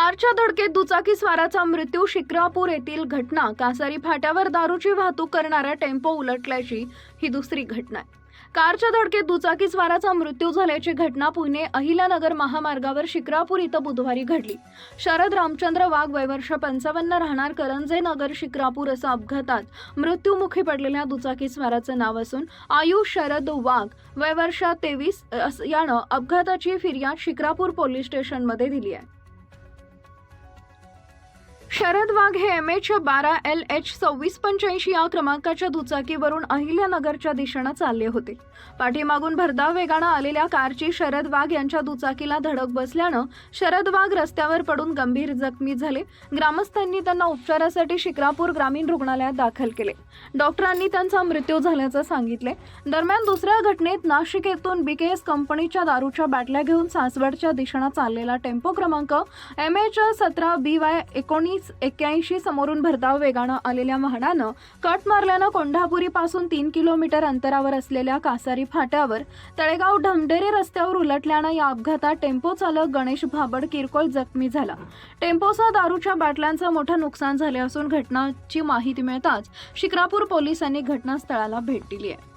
कारच्या धडकेत दुचाकी स्वाराचा मृत्यू शिक्रापूर येथील घटना. कासारी फाट्यावर दारूची वाहतूक करणाऱ्या टेम्पो उलटल्याची ही दुसरी घटना आहे. कारच्या धडकेत दुचाकी स्वाराचा मृत्यू झाल्याची घटना पुणे अहिल्यानगर महामार्गावर शिक्रापूर इथं बुधवारी घडली. शरद रामचंद्र वाघ वयवर्ष पंचावन्न राहणार करंजे नगर शिक्रापूर असं अपघातात मृत्यूमुखी पडलेल्या दुचाकी स्वाराचं नाव असून आयुष शरद वाघ वयवर्ष तेवीस यानं अपघाताची फिर्याद शिक्रापूर पोलीस स्टेशनमध्ये दिली आहे. शरद वाघ हे एम एच बारा एल एच सव्वीस पंच्याऐंशी या क्रमांकाच्या दुचाकीवरून अहिल्यानगरच्या दिशेनं चालले होते. पाठीमागून भरधाव वेगानं आलेल्या कारची शरद वाघ यांच्या दुचाकीला धडक बसल्यानं शरद वाघ रस्त्यावर पडून गंभीर जखमी झाले. ग्रामस्थांनी त्यांना उपचारासाठी शिक्रापूर ग्रामीण रुग्णालयात दाखल केले. डॉक्टरांनी त्यांचा मृत्यू झाल्याचं सांगितले. दरम्यान दुसऱ्या घटनेत नाशिक येथून बीकेएस कंपनीच्या दारूच्या बाटल्या घेऊन सासवडच्या दिशेनं चाललेला टेम्पो क्रमांक एम एच सतरा बी वाय एकोणीस एक्क्याऐंशी समोरून भरधाव वेगानं आलेल्या वाहनानं कट मारल्यानं कोंढापुरी पासून तीन किलोमीटर अंतरावर असलेल्या कासारी फाट्यावर तळेगाव ढमढेरे रस्त्यावर उलटल्यानं या अपघातात टेम्पो चालक गणेश भाबड किरकोळ जखमी झाला. टेम्पोसह दारूच्या बाटल्यांचं मोठं नुकसान झाले असून घटनाची माहिती मिळताच शिक्रापूर पोलिसांनी घटनास्थळाला भेट दिली आहे.